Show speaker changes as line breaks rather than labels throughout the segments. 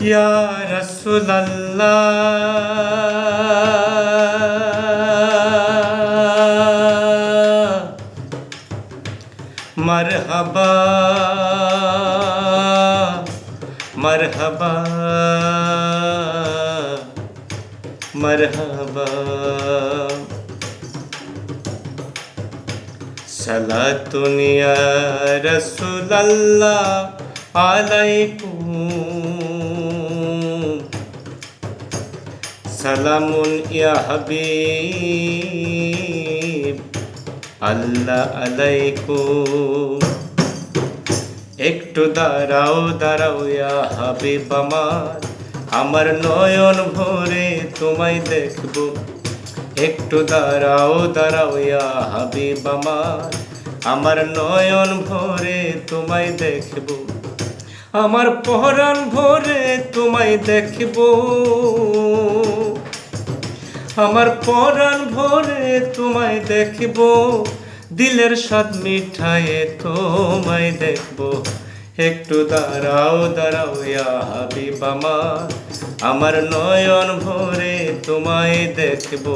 ইয়া রাসূলাল্লাহ। মারহাবা মারহাবা মারহাবা। সালাতুন ইয়া রাসূলাল্লাহ আলাইকুম সালামুন ইয়া হাবিব, আল্লাহ আলাইকুম। একটু দাঁড়াও দাঁড়াও ইয়া আমার। আমার নয়ন ভরে তোমায় দেখব। একটু দাঁড়াও দাঁড়াও ইয়া হাবিব আমার। আমার নয়ন ভরে তোমায় দেখব। আমার পহরান ভরে তোমায় দেখব। আমার পরাণ ভরে তোমায় দেখব, দিলের স্বাদ মিঠায়ে তোমায় দেখব। একটু দাঁড়াও দাঁড়াও হাবিব আমার আমার নয়ন ভরে তোমায় দেখব।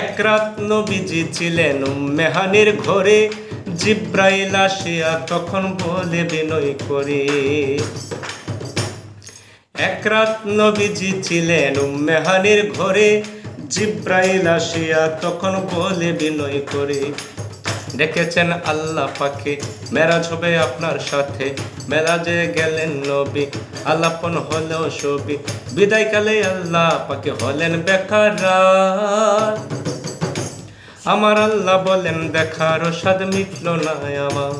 এক রাত নবীজি ছিলেন মেহানির ঘরে, জিব্রাইল আসিয়া তখন বলে বিনয় করে এক রাত নবীজি ছিলেন মেহানির ঘরে, জিব্রাইল আসিয়া তখন বলে বিনয় করে। ডেকেছেন আল্লাহ পাকে, মেরাজ হবে আপনার সাথে। মেরাজে গেলেন নবী, আলাপন হলেও ছবি বিদায়কালে আল্লাহ পাকে হলেন বেকার। আমার আল্লাহ বলেন, দেখার সাদ মিটল না আমার।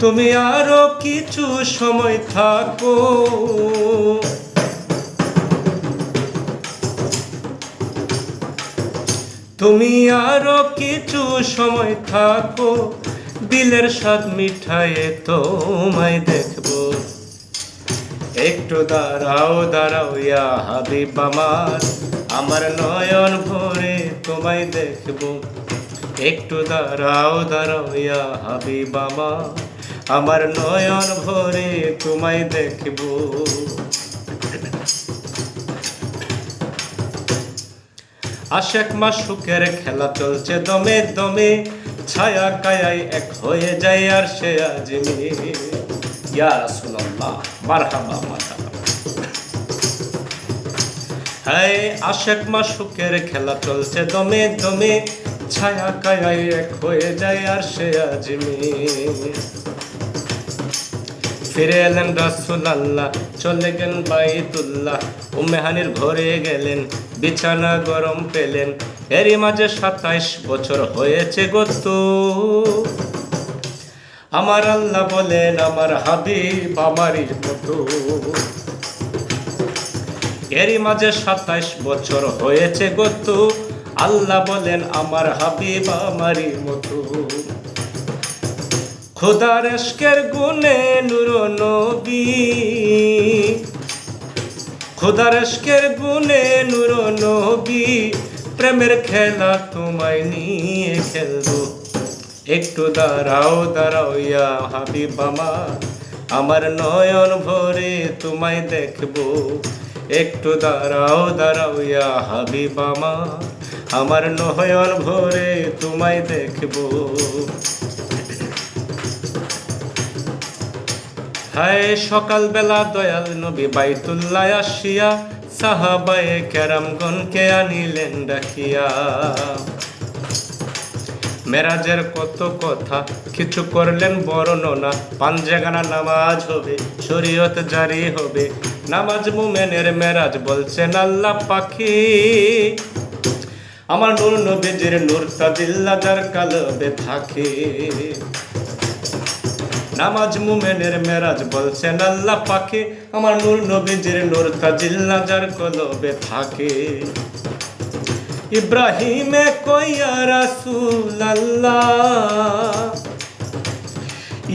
তুমি আরও কিছু সময় থাকো। তুমি আরও কিছু সময় থাকো, দিলের স্বাদ মিঠায়ে তোমায় দেখব। একটু দাঁড়াও দাঁড়াও ইয়া হাবিব আমার আমার নয়ন ভরে তোমায় দেখব। একটু দাঁড়াও দাঁড়াও ইয়া হাবিব আমার। আমার নয়ন ভরে তোমায় দেখব। আশেক মাসুকের খেলা চলছে দমে দমে, ছায়া কায়াই এক হয়ে যায় আর সে আজমি ইয়া রাসূলুল্লাহ, মারহাবা মারহাবা হায়, আশেক মাসুকের খেলা চলছে দমে দমে, ছায়া কায়াই এক হয়ে যায় আর সে আজমি ফিরে এলেন রাসুল আল্লাহ চলে গেলেন বাইতুল্লাহ। উমেহানির ঘরে গেলেন, বিছানা গরম পেলেন। এরই মাঝে সাতাইশ বছর হয়েছে গত আমার আল্লাহ বলেন, আমার হাবিব আমারই মতো এরই মাঝে সাতাইশ বছর হয়েছে গত আল্লাহ বলেন, আমার হাবিব আমারই মতো খোদার এশকের গুনে নুর নবী। খোদার এশকের গুনে নুর নবী। প্রেমের খেলা তোমায় নিয়ে খেলব। একটু দাঁড়াও দাঁড়াও ইয়া হাবিব আমার। আমার নয়ন ভরে তোমায় দেখব। একটু দাঁড়াও দাঁড়াও ইয়া হাবিব আমার। আমার নয়ন ভরে তোমায় দেখব। হায় সকালবেলা দয়াল নবী বাইতুল্লাহ আসিয়া, সাহাবায়ে কেরামগণকে আনিলেন ডাকিয়া। মেরাজের কত কথা কিছু করলেন বর্ণনা পাঞ্জাগানা নামাজ হবে, শরীয়ত জারি হবে। নামাজ মুমেনের মেরাজ বলছেন আল্লাহ পাখি। আমার নূর নবীজির নূর তাজিল্লা যার কালবে থাকে। নামাজ মুমেনের মেরাজ বলছেন আল্লাহ পাকে। আমার নূর নবীজির নূর তাজিল্লা যার কলবে থাকে। ইব্রাহিমে কইয়া রাসূল আল্লাহ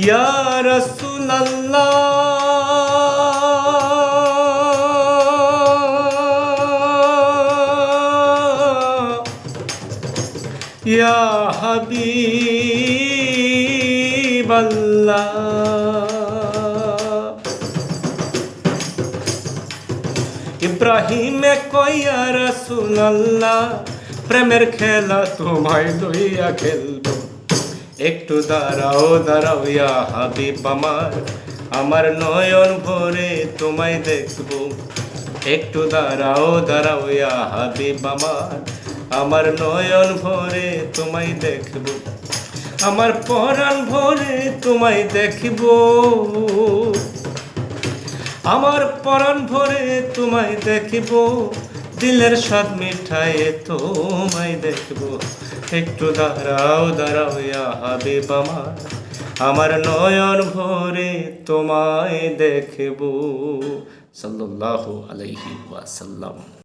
ইয়া রাসূল আল্লাহ ইয়া হাবিব। হাবিবাল্লাহ ইব্রাহিমে কইয়া রাসূলুল্লাহ? প্রেমের খেলা তোমায় লইয়া খেলব। একটু দাঁড়াও দাঁড়াও ইয়া হাবিব আমার। আমার নয়ন ভরে তোমায় দেখব। একটু দাঁড়াও দাঁড়াও ইয়া হাবিব আমার। আমার নয়ন ভরে তোমায় দেখব। আমার পরাণ ভরে তোমায় দেখব। আমার পরাণ ভরে তোমায় দেখিব। দিলের স্বাদ মিঠায়ে তোমায় দেখব। একটু দাঁড়াও দাঁড়াও হাবিব আমার। আমার নয়ন ভরে তোমায় দেখব। সাল্লাল্লাহু আলাইহি ওয়াসাল্লাম।